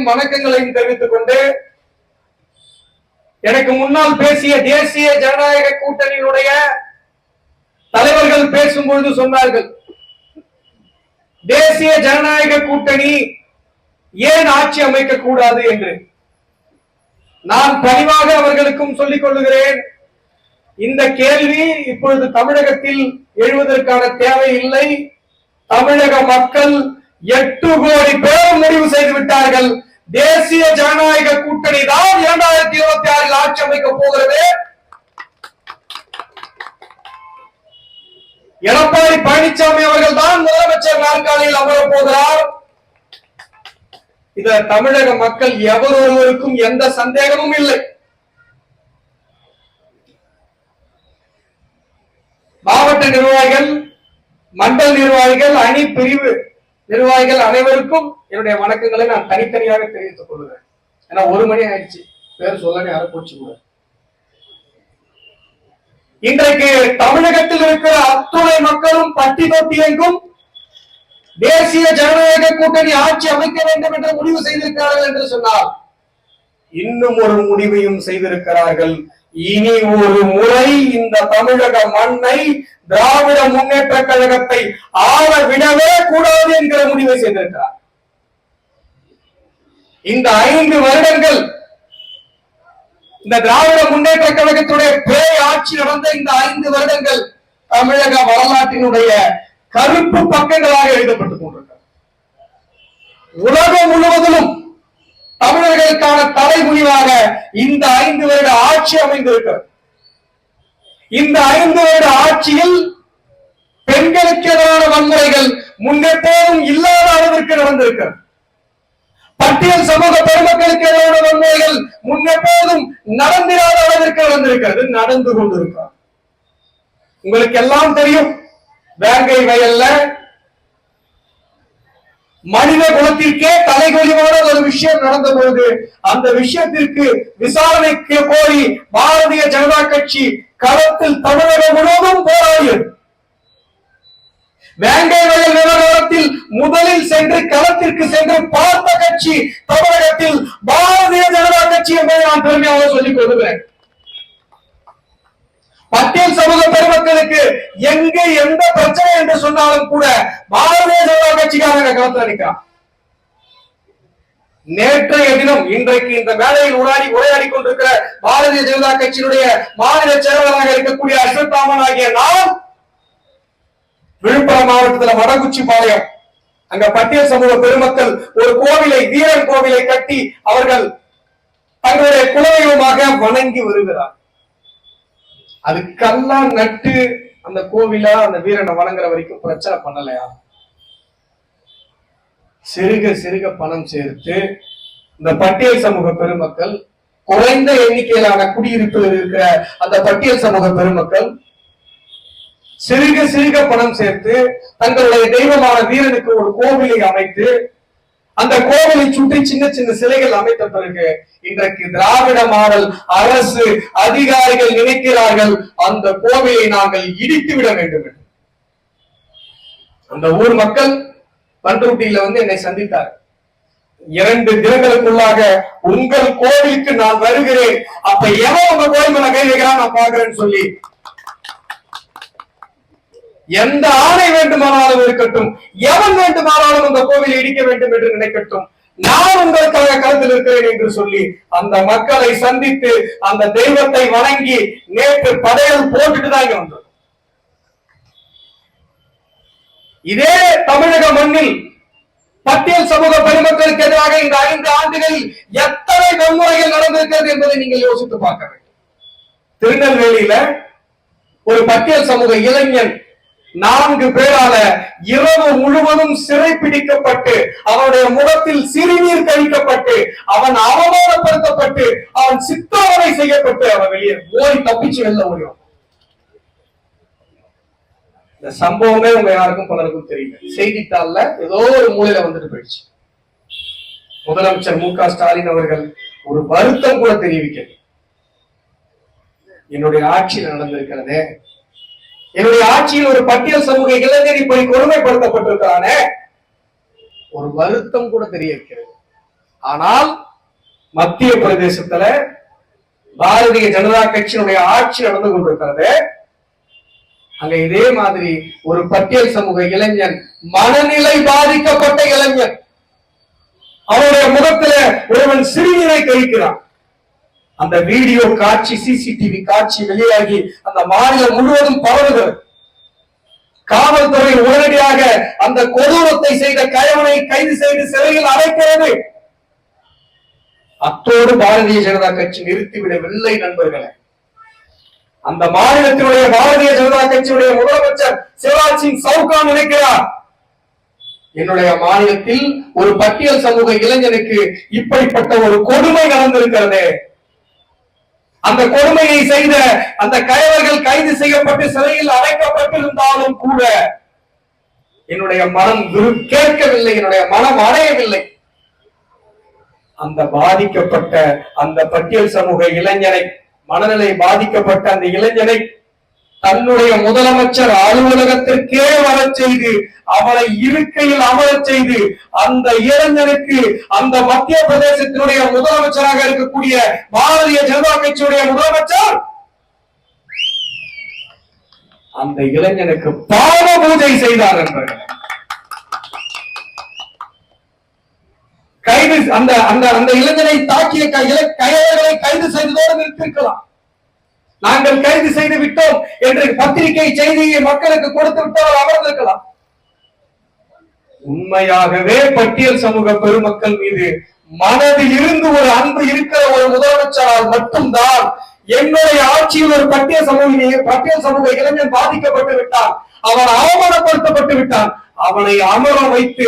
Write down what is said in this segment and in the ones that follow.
நன்றிகளையும் வணக்கங்களையும் தெரிவித்துக் கொண்டு எனக்கு முன்னால் பேசிய தேசிய ஜனநாயக கூட்டணியினுடைய தலைவர்கள் பேசும்பொழுது சொன்னார்கள் தேசிய ஜனநாயக கூட்டணி ஏன் ஆட்சி அமைக்க கூடாது என்று? நான் பணிவாக அவர்களுக்கும் சொல்லிக் கொள்ளுகிறேன் இந்த கேள்வி இப்பொழுது தமிழகத்தில் எழுவதற்கான தேவை இல்லை. தமிழக மக்கள் எட்டு கோடி பேர் முடிவு செய்து விட்டார்கள். தேசிய ஜனநாயக கூட்டணி தான் இரண்டாயிரத்தி இருபத்தி ஆறில் ஆட்சி அமைக்க போகிறது. எடப்பாடி பழனிசாமி அவர்கள் தான் முதலமைச்சர் நாற்காலியில் அமரப் போகிறார். இத தமிழக மக்கள் எவரொருவருக்கும் எந்த சந்தேகமும் இல்லை. மாவட்ட நிர்வாகிகள் மண்டல் நிர்வாகிகள் அணி பிரிவு நிர்வாகிகள் அனைவருக்கும் என்னுடைய வணக்கங்களை நான் தனித்தனியாக தெரிவித்துக் கொள்கிறேன். ஏன்னா ஒரு மணி ஆயிடுச்சு. பேர் சொல்லணும் யாரும் போச்சு கூட. இன்றைக்கு தமிழகத்தில் இருக்கிற அத்துணை மக்களும் பட்டி தொட்டி எங்கும் தேசிய ஜனநாயக கூட்டணி ஆட்சி அமைக்க வேண்டும் என்று முடிவு செய்திருக்கிறார்கள் என்று சொன்னார் இன்னும் ஒரு முடிவையும் செய்திருக்கிறார்கள். இனி ஒரு முறை இந்த தமிழக மண்ணை திராவிட முன்னேற்ற கழகத்தை ஆள விடவே கூடாது என்கிற முடிவை செய்திருக்கிறார். இந்த ஐந்து வருடங்கள் இந்த திராவிட முன்னேற்ற கழகத்துடைய பேய் ஆட்சி நடந்த இந்த ஐந்து வருடங்கள் தமிழக வரலாற்றினுடைய கருப்பு பக்கங்களாக எழுதப்பட்டுக் கொண்டிருக்கிறது. உலகம் முழுவதிலும் தமிழர்களுக்கான தலைமுடிவாக இந்த ஐந்து வருட ஆட்சி அமைந்திருக்கிறது. இந்த ஐந்து வருட ஆட்சியில் பெண்களுக்கு எதிரான வன்முறைகள் முன்னெப்போதும் இல்லாத அளவிற்கு நடந்திருக்கிறது. பட்டியல் சமூக பெருமக்களுக்கு எதிரான வன்முறைகள் முன்னெப்போதும் நடந்திராத அளவிற்கு நடந்திருக்கிறது நடந்து கொண்டிருக்கிறது. உங்களுக்கு எல்லாம் தெரியும் வேங்கை வயல்ல மனித குலத்திற்கே தலைகொலிவான ஒரு விஷயம் நடந்த பொழுது அந்த விஷயத்திற்கு விசாரணைக்கு கோரி பாரதிய ஜனதா கட்சி களத்தில் தமிழகம் முழுவதும் போராடியது. வேங்கை வயல் விவகாரத்தில் முதலில் சென்று களத்திற்கு சென்று பார்த்த கட்சி தமிழகத்தில் பாரதிய ஜனதா கட்சி என்பதை நான் பெருமையாக சொல்லிக் கொள்கிறேன். பட்டியல் சமூக பெருமக்களுக்கு எங்க எந்த பிரச்சனை என்று சொன்னாலும் கூட பாரதிய ஜனதா கட்சிக்காரங்க களத்தில் நிற்கிறான் நேற்றைய தினம் இன்றைக்கு இந்த மேடையில் உரையாடி உரையாடி கொண்டிருக்கிற பாரதிய ஜனதா கட்சியினுடைய மாநில செயலாளராக இருக்கக்கூடிய அஸ்வத்தாமன் ஆகிய நான் விழுப்புரம் மாவட்டத்துல வடகுச்சி பாளையம் அங்க பட்டியல் சமூக பெருமக்கள் ஒரு கோவிலை வீரன் கோவிலை கட்டி அவர்கள் தங்களுடைய குலதெய்வமாக வணங்கி வருகிறார். அது நட்டு அந்த கோவிலா அந்த வீரனை வணங்குற வரைக்கும் பிரச்சனை பண்ணலையா? சிறுக சிறுக பணம் சேர்த்து இந்த பட்டியல் சமூக பெருமக்கள் குறைந்த எண்ணிக்கையிலான குடியிருப்பில் இருக்கிற அந்த பட்டியல் சமூக பெருமக்கள் சிறுக சிறுக பணம் சேர்த்து தங்களுடைய தெய்வமான வீரனுக்கு ஒரு கோவிலை அமைத்து அந்த கோவிலை சுற்றி சின்ன சின்ன சிலைகள் அமைத்த பிறகு இன்றைக்கு திராவிட மாடல் அரசு அதிகாரிகள் நினைக்கிறார்கள் அந்த கோவிலை நாங்கள் இடித்து விட வேண்டும் என்று. அந்த ஊர் மக்கள் பண்ருட்டியில வந்து என்னை சந்தித்தார். இரண்டு தினங்களுக்குள்ளாக உங்கள் கோவிலுக்கு நான் வருகிறேன். அப்ப எவன் உங்க கோயில் மேல கை வைக்கிறான் நான் பாக்குறேன்னு சொல்லி எந்த ஆணை வேண்டுமானாலும் இருக்கட்டும் எவன் வேண்டுமானாலும் அந்த கோவிலை இடிக்க வேண்டும் என்று நினைக்கட்டும். நான் உங்களுக்காக களத்தில் இருக்கிறேன் என்று சொல்லி அந்த மக்களை சந்தித்து அந்த தெய்வத்தை வணங்கி நேற்று படையல் போட்டுட்டு தான் வந்தது இதே தமிழக மண்ணில் பட்டியல் சமூக பெருமக்களுக்கு எதிராக இந்த ஐந்து ஆண்டுகளில் எத்தனை வன்முறைகள் நடந்திருக்கிறது என்பதை நீங்கள் யோசித்து பார்க்க வேண்டும். திருநெல்வேலியில ஒரு பட்டியல் சமூக இளைஞன் நான்கு பேரால இரவு முழுவதும் சிறை பிடிக்கப்பட்டு அவனுடைய முகத்தில் சிறுநீர் கழிக்கப்பட்டு அவன் அவமானப்படுத்தப்பட்டு அவன் சித்தாவணை செய்யப்பட்டு அவன் வெளியே ஓடி தப்பிச்சு வெளில முடியும் இந்த சம்பவமே உங்க யாருக்கும் பலருக்கும் தெரியல செய்தித்தாள்ல ஏதோ ஒரு மூலையில வந்துட்டு போயிடுச்சு. முதலமைச்சர் மு க ஸ்டாலின் அவர்கள் ஒரு வருத்தம் கூட தெரிவிக்கல. என்னுடைய ஆட்சியில் நடந்திருக்கிறதே என்னுடைய ஆட்சியில் ஒரு பட்டியல் சமூக இளைஞர் இப்படி கொடுமைப்படுத்தப்பட்டிருக்கிறான. ஒரு வருத்தம் கூட தெரிய வைக்கிறது ஆனால் மத்திய பிரதேசத்துல பாரதிய ஜனதா கட்சியினுடைய ஆட்சி நடந்து கொண்டிருக்கிறது. அங்க இதே மாதிரி ஒரு பட்டியல் சமூக இளைஞன் மனநிலை பாதிக்கப்பட்ட இளைஞன். அவருடைய முகத்துல ஒருவன் சிறுநீரை கழிக்கிறான். அந்த வீடியோ காட்சி சிசிடிவி காட்சி வெளியாகி அந்த மாநிலம் முழுவதும் பரவுகிறது காவல்துறை உடனடியாக அந்த கொடூரத்தை செய்த கயவனை கைது செய்து சிறையில் அடைக்கிறது. அத்தோடு பாரதிய ஜனதா கட்சி நிறுத்திவிடவில்லை நண்பர்களே. அந்த மாநிலத்தினுடைய பாரதிய ஜனதா கட்சியுடைய முதலமைச்சர் சிவராஜ் சிங் சவுகான் நினைக்கிறார். என்னுடைய மாநிலத்தில் ஒரு பட்டியல் சமூக இளைஞனுக்கு இப்படிப்பட்ட ஒரு கொடுமை நடந்திருக்கிறது. அந்த கொடுமையை செய்த அந்த கயவர்கள் கைது செய்யப்பட்டு சிறையில் அடைக்கப்பட்டிருந்தாலும் கூட என்னுடைய மனம் கேட்கவில்லை என்னுடைய மனம் அடையவில்லை. அந்த பாதிக்கப்பட்ட அந்த பட்டியல் சமூக இளைஞனை மனநிலை பாதிக்கப்பட்ட அந்த இளைஞனை தன்னுடைய முதலமைச்சர் அலுவலகத்திற்கே வர செய்து அவரை இருக்கையில் அமர செய்து அந்த இளைஞனுக்கு அந்த மத்திய பிரதேசத்தினுடைய முதலமைச்சராக இருக்கக்கூடிய பாரதிய ஜனதா கட்சியுடைய முதலமைச்சர்! அந்த இளைஞனுக்கு பாவ பூஜை செய்தார் என்ற கைது அந்த அந்த அந்த இளைஞனை தாக்கிய க- இள- கைது செய்ததோடு நிறுத்திருக்கலாம் நாங்கள் கைது செய்து விட்டோம் என்று பத்திரிகை செய்தியை மக்களுக்கு கொடுத்து விட்டவர் அமர்ந்திருக்கலாம் உண்மையாகவே பட்டியல் சமூக பெருமக்கள் மீது மனதில் இருந்து ஒரு அன்பு இருக்கிற ஒரு முதலமைச்சரால் மட்டும்தான் என்னுடைய ஆட்சியில் ஒரு பட்டியல் சமூக பட்டியல் சமூக இளைஞன் பாதிக்கப்பட்டு விட்டான். அவன் அவமானப்படுத்தப்பட்டு விட்டான். அவனை அமர வைத்து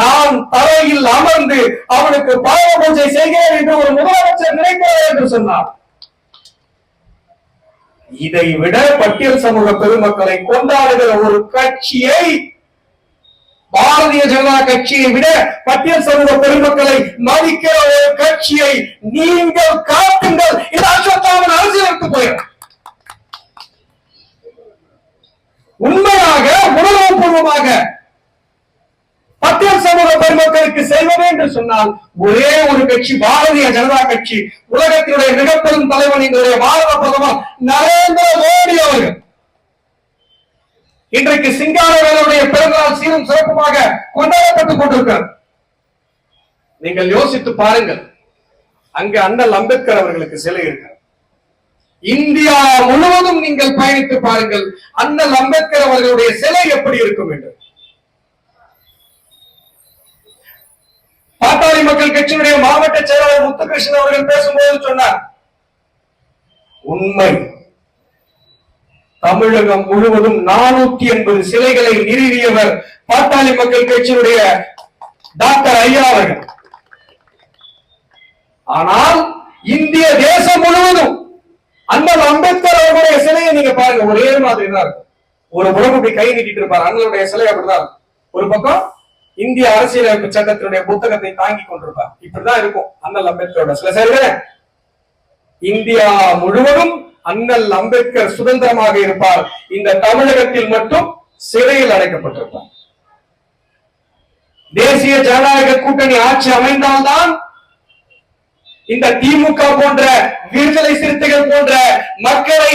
நான் தரையில் அமர்ந்து அவனுக்கு பாவ பூஜை செய்கிறேன் என்று ஒரு முதலமைச்சர் நினைக்கிறார் என்று சொன்னார். இதை விட பட்டியல் சமூக பெருமக்களை கொண்டாடுகிற ஒரு கட்சியை பாரதிய ஜனதா கட்சியை விட பட்டியல் சமூக பெருமக்களை மதிக்கிற ஒரு கட்சியை நீங்கள் காட்டுங்கள். இது அஸ்வத்தாமன் அரசியலுக்கு போயிடும் உண்மையாக உணர்வுபூர்வமாக பட்டியல் சமூக பெருமக்களுக்கு செல்வது என்று சொன்னால் ஒரே ஒரு கட்சி பாரதிய ஜனதா கட்சி. உலகத்தினுடைய மிகப்பெரும் தலைவன் எங்களுடைய பாரத பிரதமர் நரேந்திர மோடி அவர்கள். இன்றைக்கு சிங்காரவேலருடைய பிறந்தநாள் சீரும் சிறப்புமாக கொண்டாடப்பட்டுக் கொண்டிருக்கிறார் நீங்கள் யோசித்து பாருங்கள். அங்கு அண்ணல் அம்பேத்கர் அவர்களுக்கு சிலை இருக்கிறது. இந்தியா முழுவதும் நீங்கள் பயணித்து பாருங்கள் அண்ணல் அம்பேத்கர் அவர்களுடைய சிலை எப்படி இருக்கும் என்று. பாட்டாளி மக்கள் கட்சியினுடைய மாவட்ட செயலாளர் முத்துகிருஷ்ணன் அவர்கள் பேசும்போது சொன்னார் உண்மை. தமிழகம் முழுவதும் நானூத்தி எண்பது சிலைகளை நிறுவியவர் பாட்டாளி மக்கள் கட்சியினுடைய டாக்டர் ஐயா அவர்கள். ஆனால் இந்திய தேசம் முழுவதும் அண்ணல் அம்பேத்கர் அவர்களுடைய சிலையை நீங்க பாருங்க ஒரே மாதிரி தான் இருக்கும். ஒரு புறம் இப்படி கை நீட்டிட்டு இருப்பார் அண்ணனுடைய சிலை அப்படிதான் ஒரு பக்கம் இந்திய அரசியலமைப்பு சட்டத்தினுடைய புத்தகத்தை தாங்கி கொண்டிருப்பார். இப்படிதான் இருக்கும் அண்ணல் அம்பேத்கரோட சில சரிதானே இந்தியா முழுவதும் அண்ணல் அம்பேத்கர் சுதந்திரமாக இருப்பார். இந்த தமிழகத்தில் மட்டும் சிறையில் அடைக்கப்பட்டிருப்பார். தேசிய ஜனநாயக கூட்டணி ஆட்சி அமைந்தால்தான் இந்த திமுக போன்ற விடுதலை சிறுத்தைகள் போன்ற மக்களை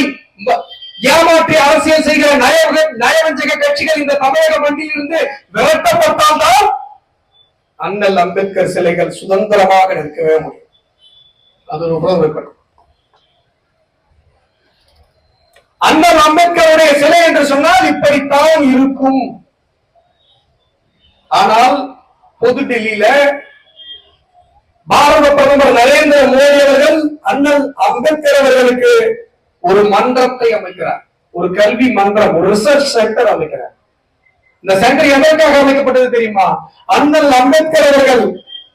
ஏமாற்றி அரசியல் செய்கிற நயவக நயவஞ்சக கட்சிகள் இந்த தமிழக மண்ணில் இருந்து விரட்டப்பட்டால்தான் அண்ணல் அம்பேத்கர் சிலைகள் சுதந்திரமாக நிற்கவே முடியும். அது ஒரு அண்ணல் அம்பேத்கருடைய சிலை என்று சொன்னால் இப்படித்தான் இருக்கும். ஆனால் புது டெல்லியில பாரத பிரதமர் நரேந்திர மோடி அவர்கள் அண்ணல் அம்பேத்கர் அவர்களுக்கு ஒரு மன்றத்தை அமைக்கிறார். ஒரு கல்வி மன்றம் ஒரு ரிசர்ச் சென்டர் அமைக்கிறார். இந்த சென்டர் எதற்காக அமைக்கப்பட்டது தெரியுமா? அண்ணல் அம்பேத்கர் அவர்கள்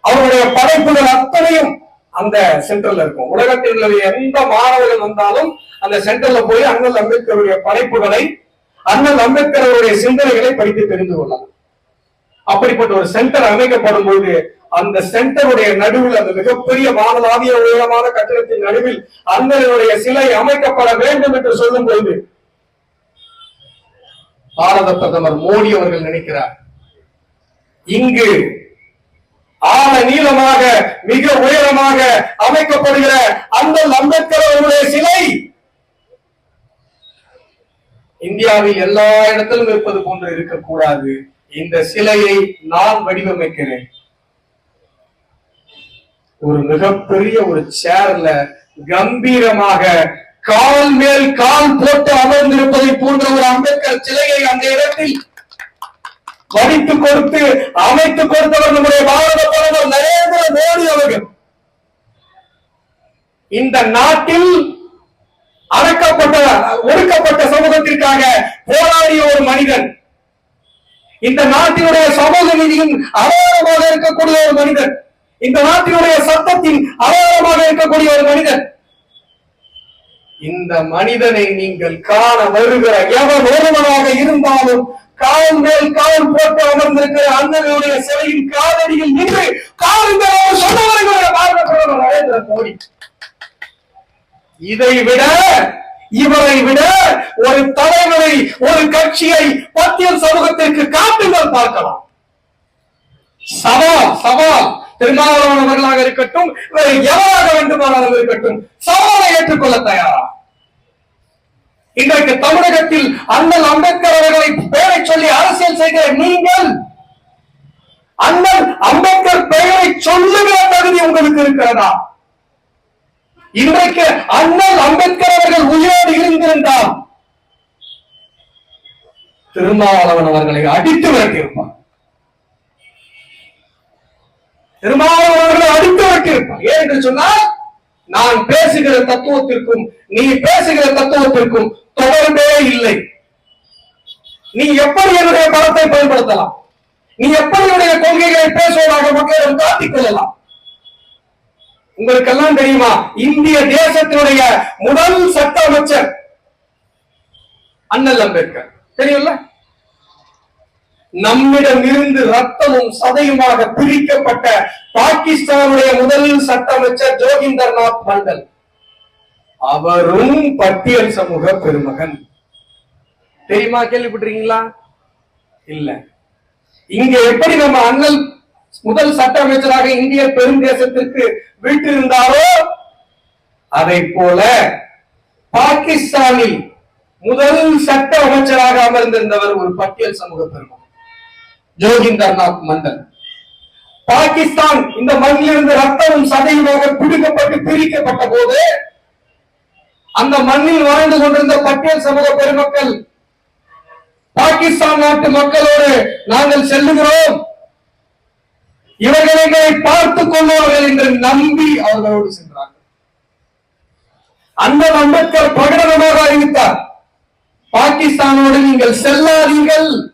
அவருடைய படைப்புகள் அத்தனையும் அந்த சென்டர்ல இருக்கும். உலகத்தில் உள்ள எந்த மாணவர்கள் வந்தாலும் அந்த சென்டர்ல போய் அண்ணல் அம்பேத்கருடைய படைப்புகளை அண்ணல் அம்பேத்கர் அவருடைய சிந்தனைகளை படித்து தெரிந்து கொள்ளலாம். அப்படிப்பட்ட ஒரு சென்டர் அமைக்கப்படும் போது அந்த சென்டருடைய நடுவில் அந்த மிகப்பெரிய வானலாவிய உயரமான கட்டிடத்தின் நடுவில் அண்ணனுடைய சிலை அமைக்கப்பட வேண்டும் என்று சொல்லும் பொழுது பாரத பிரதமர் மோடி அவர்கள் நினைக்கிறார். இங்கு ஆழ நீளமாக மிக உயரமாக அமைக்கப்படுகிற அந்த அம்பேத்கர் அவருடைய சிலை இந்தியாவில் எல்லா இடத்திலும் இருப்பது போன்று இருக்கக்கூடாது. இந்த சிலையை நான் வடிவமைக்கிறேன். ஒரு மிகப்பெரிய ஒரு சேர்ல கம்பீரமாக கால் மேல் கால் போட்டு அமர்ந்திருப்பதை போன்ற ஒரு அம்பேத்கர் சிலையை அந்த இடத்தில் வடித்து கொடுத்து அமைத்து கொடுத்தவர் நம்முடைய பாரத பிரதமர் நரேந்திர மோடி அவர்கள். இந்த நாட்டில் அடக்கப்பட்ட ஒடுக்கப்பட்ட சமூகத்திற்காக போராடிய ஒரு மனிதன் இந்த நாட்டினுடைய சமூக நீதியின் அடையாளமாக இருக்கக்கூடிய ஒரு மனிதன் இந்த நாட்டினுடைய சத்தத்தின் அடையாளமாக இருக்கக்கூடிய ஒரு மனிதன். இந்த மனிதனை நீங்கள் காண வருகிற எவன் ஒருவனாக இருந்தாலும் கால் மேல் கால் போட்டு அமர்ந்திருக்கிற அண்ணனுடைய சிலையின் காலடியில் நின்று காலுங்கள் அவர் சொன்னவர்களுடைய பாரத பிரதமர் நரேந்திர மோடி. இதை விட இவரை விட ஒரு தலைவரை ஒரு கட்சியை பத்தியல் சமூகத்திற்கு காட்டுங்கள் பார்க்கலாம். சவால் சவால். திருமாவளவனவர்களாக இருக்கட்டும் வேறு எவராக வேண்டுமானாலும் இருக்கட்டும் சவாலை ஏற்றுக்கொள்ள தயாரா? இன்றைக்கு தமிழகத்தில் அண்ணல் அம்பேத்கர் அவர்களை பெயரை சொல்லி அரசியல் செய்கிற நீங்கள் அண்ணல் அம்பேத்கர் பெயரை சொல்லுகிற தகுதி உங்களுக்கு இருக்கிறதா? இன்றைக்கு அண்ணல் அம்பேத்கர் அவர்கள் உயிரோடு இருந்திருந்தால் திருமாவளவன் அவர்களை அடித்து விரட்டியிருப்பார். திருமாவளவன் அவர்களை அடித்து விரட்டியிருப்பார் ஏன் என்று சொன்னால் நான் பேசுகிற தத்துவத்திற்கும் நீ பேசுகிற தத்துவத்திற்கும் தொடர்பே இல்லை. நீ எப்படி என்னுடைய பலத்தை பயன்படுத்தலாம்? நீ எப்படி என்னுடைய கொள்கைகளை பேசுவதாக மக்களிடம் காட்டிக் கொள்ளலாம்? உங்களுக்கெல்லாம் தெரியுமா? இந்திய தேசத்தினுடைய முதல் சட்ட அமைச்சர் அண்ணல் அம்பேத்கர். தெரியும்ல? நம்மிடம் இருந்து ரத்தமும் சதையுமாக பிரிக்கப்பட்ட பாகிஸ்தானுடைய முதல் சட்ட அமைச்சர் ஜோகிந்தர்நாத் மண்டல். அவரும் பட்டியல் சமூக பெருமகன். தெரியுமா? கேள்விப்பட்டிருக்கீங்களா? இல்ல. இங்க எப்படி நம்ம அண்ணல் முதல் சட்ட அமைச்சராக இந்திய பெருந்தேசத்திற்கு வீட்டிருந்தாரோ அதை போல பாகிஸ்தானில் முதல் சட்ட அமைச்சராக அமர்ந்திருந்தவர் ஒரு பட்டியல் சமூக பெருமகன். ஜோகிந்தர்நாத் மந்தன் பாகிஸ்தான் இந்த மண்ணிலிருந்து ரத்தமும் சதையுமாக பிடிக்கப்பட்டு பிரிக்கப்பட்ட போது அந்த மண்ணில் வாழ்ந்து கொண்டிருந்த பட்டியல் சமூக பெருமக்கள் பாகிஸ்தான் நாட்டு மக்களோடு நாங்கள் செல்லுகிறோம். இவர்கள் எங்களை பார்த்துக் கொள்வார்கள் என்று நம்பி அவர்களோடு சென்றார்கள். அந்த அம்பேத்கர் பிரகடனமாக அறிவித்தார். பாகிஸ்தானோடு நீங்கள் செல்லாதீர்கள்.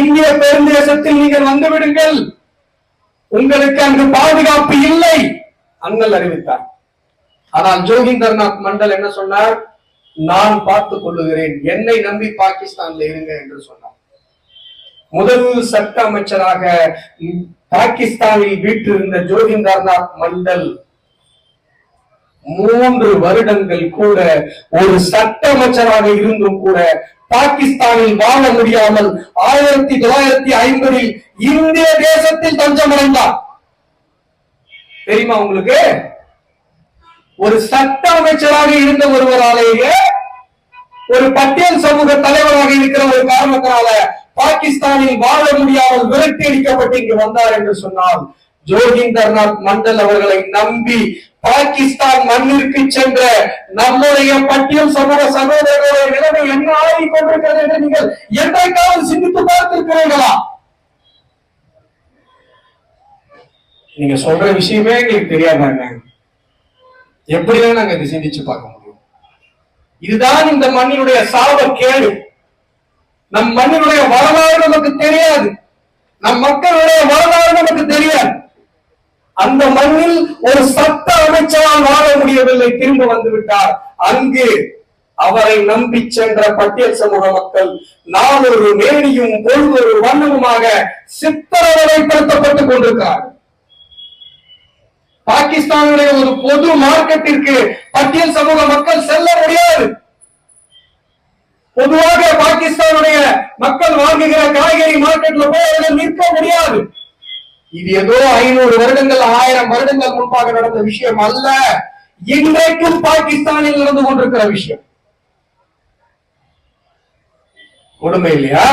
இந்திய பெருந்தேசத்தில் நீங்கள் வந்துவிடுங்கள். உங்களுக்கு அங்கு பாதுகாப்பு இல்லை அண்ணல் அறிவித்தார். ஆனால் ஜோகிந்தர்நாத் மண்டல் என்ன சொன்னார்? நான் பார்த்துக் கொள்ளுகிறேன் என்னை நம்பி பாகிஸ்தான்ல இருங்க என்று சொன்னார். முதல் சட்ட அமைச்சராக பாகிஸ்தானில் வீற்றிருந்த ஜோகிந்தர்நாத் மண்டல் மூன்று வருடங்கள் கூட ஒரு சட்ட அமைச்சராக இருந்தும் கூட பாகிஸ்தானில் வாழ முடியாமல் ஆயிரத்தி தொள்ளாயிரத்தி ஐம்பதில் இந்திய தேசத்தில் தஞ்சமடைந்தார். தெரியுமா உங்களுக்கு? ஒரு சட்ட அமைச்சராக இருந்த ஒருவராலேயே ஒரு பட்டியல் சமூக தலைவராக இருக்கிற ஒரு காரணத்தினால பாகிஸ்தானில் வாழ முடியாமல் விரட்டி அடிக்கப்பட்டு இங்கு வந்தார் என்று சொன்னால் ஜோகிந்தர்நாத் மண்டல் அவர்களை நம்பி பாகிஸ்தான் மண்ணிற்கு சென்ற நம்முடைய பட்டியல் சமூக சகோதரர்களுடைய நிலைமை என்ன ஆகிக் கொண்டிருக்கிறது என்று நீங்கள் என்றைக்காவது சிந்தித்து பார்த்திருக்கிறீர்களா? நீங்க சொல்ற விஷயமே எங்களுக்கு தெரியாதாங்க எப்படிதான் நாங்க இதை சிந்திச்சு பார்க்க முடியும். இதுதான் இந்த மண்ணினுடைய சாப கேடு. நம் மண்ணினுடைய வரலாறு நமக்கு தெரியாது. நம் மக்களுடைய வரலாறு நமக்கு தெரியாது. அந்த மண்ணில் ஒரு சட்ட அமைச்சரால் வாழ முடியவில்லை திரும்ப வந்து விட்டார் அங்கு அவரை நம்பி சென்ற பட்டியல் சமூக மக்கள் நாளொரு மேனியும் ஒரு வண்ணமுமாக சித்திரவதைப்படுத்தப்பட்டுக் கொண்டிருக்கிறார்கள். பாகிஸ்தானுடைய ஒரு பொது மார்க்கெட்டிற்கு பட்டியல் சமூக மக்கள் செல்ல முடியாது. பொதுவாக பாகிஸ்தானுடைய மக்கள் வாங்குகிற காய்கறி மார்க்கெட்ல போய் அவர்கள் நிற்க முடியாது. இது ஏதோ ஐநூறு வருடங்கள் ஆயிரம் வருடங்கள் முன்பாக நடந்த விஷயம் அல்ல. இன்றைக்கும் பாகிஸ்தானில் நடந்து கொண்டிருக்கிற விஷயம். கொடுமை இல்லையா?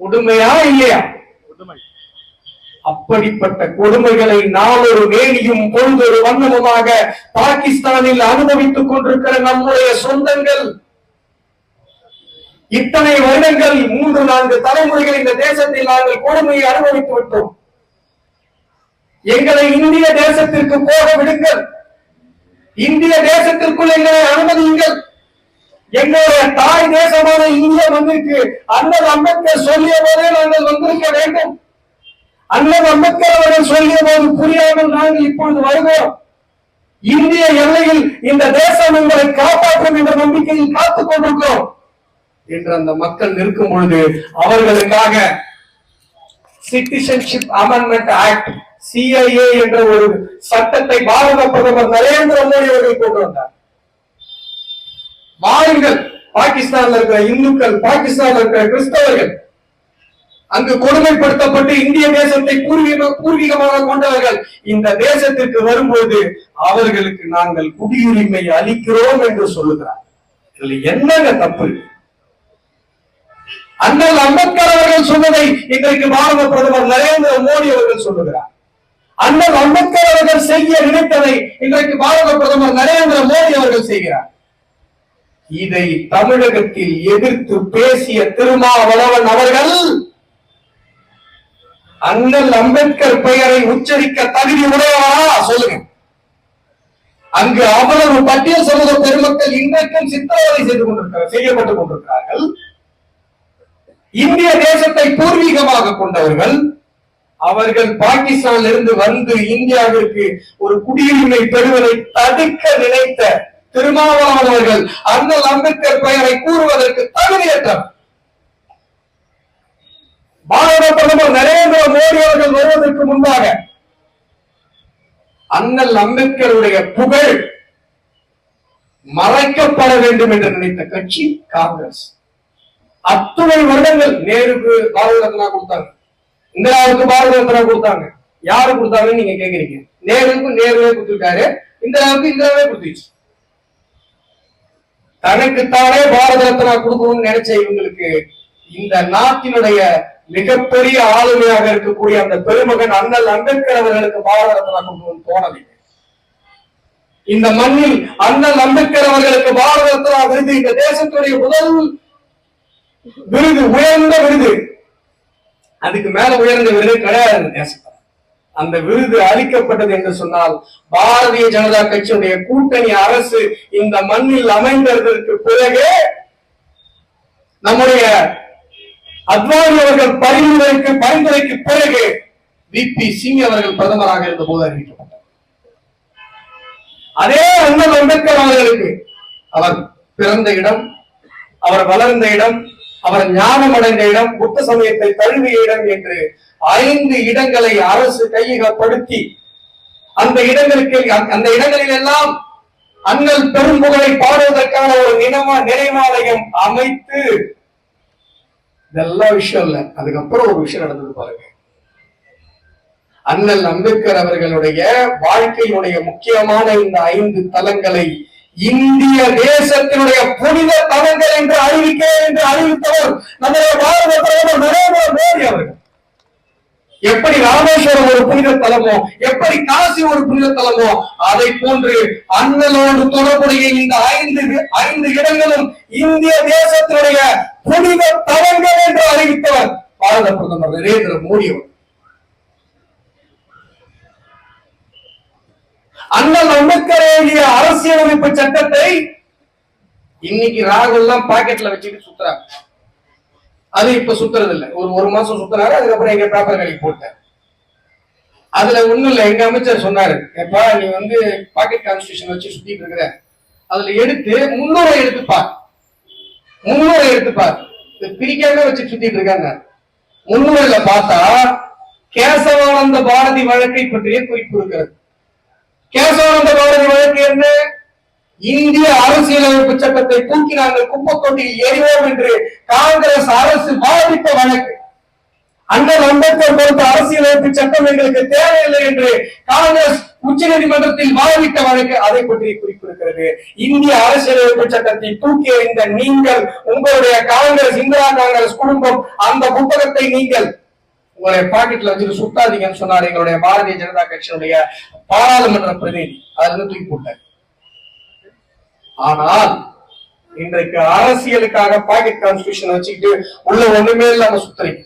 கொடுமையா இல்லையா? அப்படிப்பட்ட கொடுமைகளை நாளொரு வேணியும் பொழுதொரு வண்ணமுமாக பாகிஸ்தானில் அனுபவித்துக் கொண்டிருக்கிற நம்முடைய சொந்தங்கள் இத்தனை வருடங்கள் மூன்று நான்கு தலைமுறைகள் இந்த தேசத்தில் நாங்கள் கொடுமையை அனுபவித்து விட்டோம். எங்களை இந்திய தேசத்திற்கு போக விடுங்கள். இந்திய தேசத்திற்குள் எங்களை அனுமதியுங்கள். எங்களுடைய தாய் தேசமான இந்திய மண்ணிற்கு அண்ணல் அம்பேத்கர் சொல்லிய போதே நாங்கள் வந்திருக்க வேண்டும். அண்ணல் அம்பேத்கர் அவர்கள் சொல்லிய போது புரியாமல் நாங்கள் இப்பொழுது வருகிறோம். இந்திய எல்லையில் இந்த தேசம் எங்களை காப்பாற்றும் என்ற நம்பிக்கையில் காத்துக் கொண்டிருக்கிறோம். என்று அந்த மக்கள் நிற்கும் பொழுது அவர்களுக்காக சிட்டிசன்ஷிப் அமெண்ட்மெண்ட் ஆக்ட் சிஐஏ என்ற ஒரு சட்டத்தை பாரத பிரதமர் நரேந்திர மோடி அவர்கள் கொண்டு வந்தார். வாருங்கள் பாகிஸ்தான்ல இருக்கிற இந்துக்கள் பாகிஸ்தான்ல இருக்கிற கிறிஸ்தவர்கள் அங்கு கொடுமைப்படுத்தப்பட்டு இந்திய தேசத்தை பூர்வீக பூர்வீகமாக கொண்டவர்கள் இந்த தேசத்திற்கு வரும்போது அவர்களுக்கு நாங்கள் குடியுரிமை அளிக்கிறோம் என்று சொல்லுகிறார். இதுல என்னங்க தப்பு? அண்ணல் அம்பேத்கர் அவர்கள் சொன்னதை இன்றைக்கு பாரத பிரதமர் நரேந்திர மோடி அவர்கள் சொல்லுகிறார். அண்ணல் அம்பேத்கர் அவர்கள் செய்ய நினைத்ததை இன்றைக்கு பாரத பிரதமர் நரேந்திர மோடி அவர்கள் செய்கிறார். இதை தமிழகத்தில் எதிர்த்து பேசிய திருமாவளவன் அவர்கள் அண்ணல் அம்பேத்கர் பெயரை உச்சரிக்க தகுதி உடையவரா? சொல்லுங்க. அங்கு அவ்வளவு பட்டியல் சமூக பெருமக்கள் இன்றைக்கும் சித்திரவதை செய்து கொண்டிருக்கிறார் செய்யப்பட்டுக் கொண்டிருக்கிறார்கள். இந்திய தேசத்தை பூர்வீகமாக கொண்டவர்கள் அவர்கள் பாகிஸ்தானில் இருந்து வந்து இந்தியாவிற்கு ஒரு குடியுரிமை பெறுவதை தடுக்க நினைத்த திருமாவளவர்கள் அண்ணல் அம்பேத்கர் பெயரை கூறுவதற்கு தகுதியற்றவர். பாரத பிரதமர் நரேந்திர மோடி அவர்கள் வருவதற்கு முன்பாக அண்ணல் அம்பேத்கருடைய புகழ் மறைக்கப்பட வேண்டும் என்று நினைத்த கட்சி காங்கிரஸ். அத்துணை வருடங்கள் நேருக்கு பாரத ரத்னா கொடுத்தாங்க. இந்திராவுக்கு பாரத ரத்னா கொடுத்தாங்க. யாரு கொடுத்தாங்கன்னு நீங்க கேக்குறீங்க. நேருக்கும் நேருவே கொடுத்திருக்காரு. இந்திராவுக்கு இந்திராவே கொடுத்துச்சு. தனக்குத்தானே பாரத ரத்னா கொடுக்கணும்னு நினைச்ச இவங்களுக்கு இந்த நாட்டினுடைய மிகப்பெரிய ஆளுமையாக இருக்கக்கூடிய அந்த பெருமகன் அண்ணல் அம்பேத்கர் அவர்களுக்கு பாரத ரத்னா கொடுக்கணும்னு தோணவில்லை இந்த மண்ணில் அண்ணல் அம்பேத்கர் அவர்களுக்கு பாரத ரத்னா விருது இந்த தேசத்துடைய முதல் விருது உயர்ந்த விருது. அதுக்கு மேல உயர்ந்த விருது கிடையாது அந்த விருது அளிக்கப்பட்டது என்று சொன்னால் பாரதிய ஜனதா கட்சியுடைய கூட்டணி அரசு இந்த மண்ணில் அமைந்ததற்கு பிறகு நம்முடைய அத்வானி அவர்கள் பரிந்துரைக்கு பரிந்துரைக்கு பிறகு வி. பி. சிங் அவர்கள் பிரதமராக இருந்த போது அறிவிக்கப்பட்டார் அதே அண்ணல் அம்பேத்கர் அவர்களுக்கு அவர் பிறந்த இடம் அவர் வளர்ந்த இடம் அவர் ஞானம் அடைந்த இடம் புத்த சமயத்தை தழுவிய இடம் என்று ஐந்து இடங்களை அரசு கையகப்படுத்தி அந்த இடங்களுக்கு அந்த இடங்களில் எல்லாம் அண்ணல் பெரும்புகளை பாடுவதற்கான ஒரு நினைவா நினைவாலயம் அமைத்து இதெல்லாம் விஷயம் இல்ல. அதுக்கப்புறம் ஒரு விஷயம் நடந்தது பாருங்க. அண்ணல் அம்பேத்கர் அவர்களுடைய வாழ்க்கையினுடைய முக்கியமான இந்த ஐந்து தலங்களை இந்திய தேசத்தினுடைய புனித தலங்கள் என்று அறிவிக்க என்று அறிவித்தவர் நம்முடைய பாரத பிரதமர் நரேந்திர மோடி அவர்கள். எப்படி ராமேஸ்வரம் ஒரு புனித தலமோ எப்படி காசி ஒரு புனித தலமோ அதை போன்று அண்ணலோடு தொடர்புடைய இந்த ஐந்து ஐந்து இடங்களும் இந்திய தேசத்தினுடைய புனித தலங்கள் என்று அறிவித்தவர் பாரத பிரதமர் நரேந்திர மோடி அவர்கள். அண்ணல் அம்பேத்கர் அரசியலமைப்பு சட்டத்தை இன்னைக்கு ராகுல் எல்லாம் பாக்கெட்ல வச்சுட்டு சுத்துறாங்க. அது இப்ப சுத்துறது இல்ல ஒரு ஒரு மாசம் சுத்துறாரு அதுக்கப்புறம் எங்க பேப்பர் கடைக்கு போட்டேன் அதுல ஒண்ணும் இல்ல. எங்க அமைச்சர் சொன்னாரு எப்பா நீ வந்து பாக்கெட் கான்ஸ்டியூஷன் வச்சு சுத்திட்டு இருக்கிற. அதுல எடுத்து முன்னூறு எடுத்து பார். முன்னூறு எடுத்து பார். இது பிரிக்காம வச்சு சுத்திட்டு இருக்காங்க. முன்னூறுல பார்த்தா கேசவானந்த பாரதி வழக்கை பற்றிய குறிப்பு இருக்கிறது. கேசவானந்த பாரதி வழக்கு என்ன? இந்திய அரசியலமைப்பு சட்டத்தை தூக்கி நாங்கள் குப்பை எறிவோம் என்று காங்கிரஸ் அரசு பாதித்த வழக்கு. அண்ணல் அம்பேத்கர் கொடுத்த அரசியலமைப்பு சட்டம் எங்களுக்கு தேவையில்லை என்று காங்கிரஸ் உச்ச நீதிமன்றத்தில் வாதிட்ட வழக்கு அதை பற்றி குறிப்பிருக்கிறது இந்திய அரசியலமைப்பு சட்டத்தை தூக்கி எறிந்த நீங்கள் உங்களுடைய காங்கிரஸ் இந்திரா காங்கிரஸ் குடும்பம் அந்த புத்தகத்தை நீங்கள் உங்களுடைய பாக்கெட்ல வச்சுட்டு சுத்தாதீங்கன்னு சொன்னார் எங்களுடைய பாரதிய ஜனதா கட்சியினுடைய பாராளுமன்ற பிரதிநிதி. அதுல தூக்கி போட்டார். ஆனால் இன்றைக்கு அரசியலுக்காக பாக்கெட் கான்ஸ்டியூஷன் வச்சுக்கிட்டு உள்ள ஒண்ணுமே இல்லாம சுத்துறீங்க.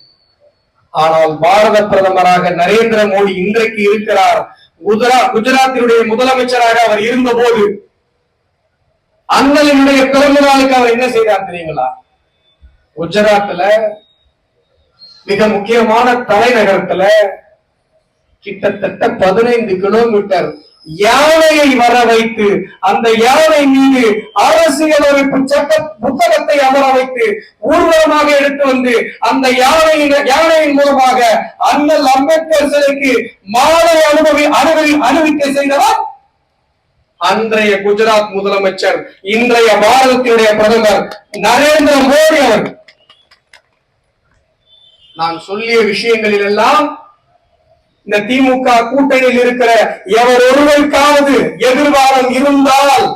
ஆனால் பாரத பிரதமராக நரேந்திர மோடி இன்றைக்கு இருக்கிறார். குஜராத் குஜராத்தினுடைய முதலமைச்சராக அவர் இருந்தபோது அண்ணலினுடைய பிறந்த நாளுக்கு அவர் என்ன செய்தார் தெரியுங்களா? குஜராத்ல மிக முக்கியமான தலைநகரத்துல கிட்டத்தட்ட பதினைந்து கிலோமீட்டர் யானையை வர வைத்து அந்த யானை மீது அரசியலமைப்பு சட்ட புத்தகத்தை அமர வைத்து ஊர்வலமாக எடுத்து வந்து அந்த யானையின் யானையின் மூலமாக அண்ணல் அம்பேத்கர் சிலைக்கு மாலை அனுபவி அனுபவி அனுபவிக்க செய்தவர் அன்றைய குஜராத் முதலமைச்சர் இன்றைய பாரதத்தினுடைய பிரதமர் நரேந்திர மோடி அவர்கள். நான் சொல்லிய விஷயங்களில் எல்லாம் இந்த திமுக கூட்டணியில் இருக்கிற எவர் ஒருவருக்காவது எதிர்வாரம் இருந்தால்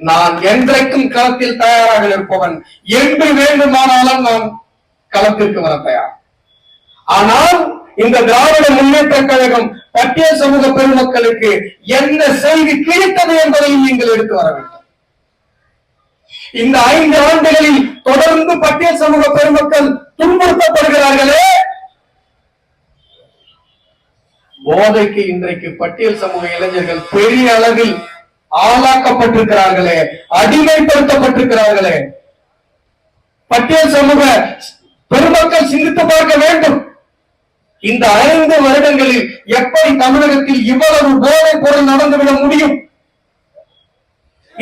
நான் என்றைக்கும் களத்தில் தயாராக இருப்பவன். என்று வேண்டுமானாலும் நான் களத்திற்கு வர தயார். ஆனால் இந்த திராவிட முன்னேற்ற கழகம் பட்டியல் சமூக பெருமக்களுக்கு என்ன செய்தி கிடைத்தது என்பதையும் நீங்கள் எடுத்து வர வேண்டும். இந்த ஐந்து ஆண்டுகளில் தொடர்ந்து பட்டியல் சமூக பெருமக்கள் துன்புறுத்தப்படுகிறார்களே. போதைக்கு இன்றைக்கு பட்டியல் சமூக இளைஞர்கள் பெரிய அளவில் ஆளாக்கப்பட்டிருக்கிறார்களே அடிமைப்படுத்தப்பட்டிருக்கிறார்களே. பட்டியல் சமூக பெருமக்கள் சிந்தித்து பார்க்க வேண்டும். இந்த ஐந்து வருடங்களில் எப்படி தமிழகத்தில் இவ்வளவு போதைப் பொருள் நடந்துவிட முடியும்?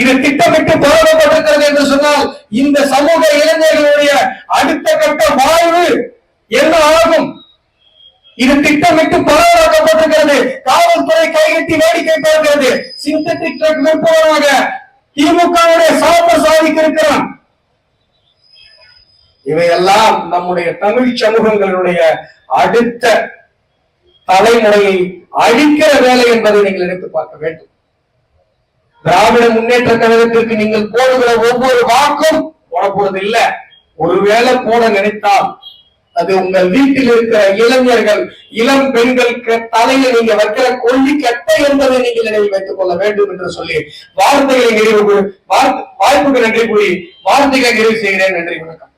இது திட்டமிட்டு போராடப்பட்டிருக்கிறது என்று சொன்னால் இந்த சமூக இளைஞர்களுடைய அடுத்த கட்ட வாழ்வு என்ன ஆகும்? இது திட்டமிட்டு பரவலாக்கப்பட்டிருக்கிறது காவல்துறை கைகட்டி வேடிக்கை பார்க்கிறது. சிந்தட்டிக் ட்ரக் விற்பவனாக திமுகவுடைய சாப்ப சாதிக்க இருக்கிறான். இவையெல்லாம் நம்முடைய தமிழ் சமூகங்களுடைய அடுத்த தலைமுறையை அழிக்கிற வேலை என்பதை நீங்கள் எடுத்து பார்க்க வேண்டும். திராவிட முன்னேற்ற கழகத்திற்கு நீங்கள் போடுகிற ஒவ்வொரு வாக்கும் போடப்போறது போறது இல்ல ஒருவேளை போட நினைத்தால் அது உங்கள் வீட்டில் இருக்கிற இளைஞர்கள் இளம் பெண்களுக்கு தலையை நீங்க வைக்கிற கொல்லி கட்டை என்பதை நீங்கள் நினைவில் வைத்துக் கொள்ள வேண்டும் என்று சொல்லி வார்த்தைகளை நிறைவு வாய்ப்புக்கு நன்றி கூறி வார்த்தைகளை நிறைவு செய்கிறேன். நன்றி வணக்கம்.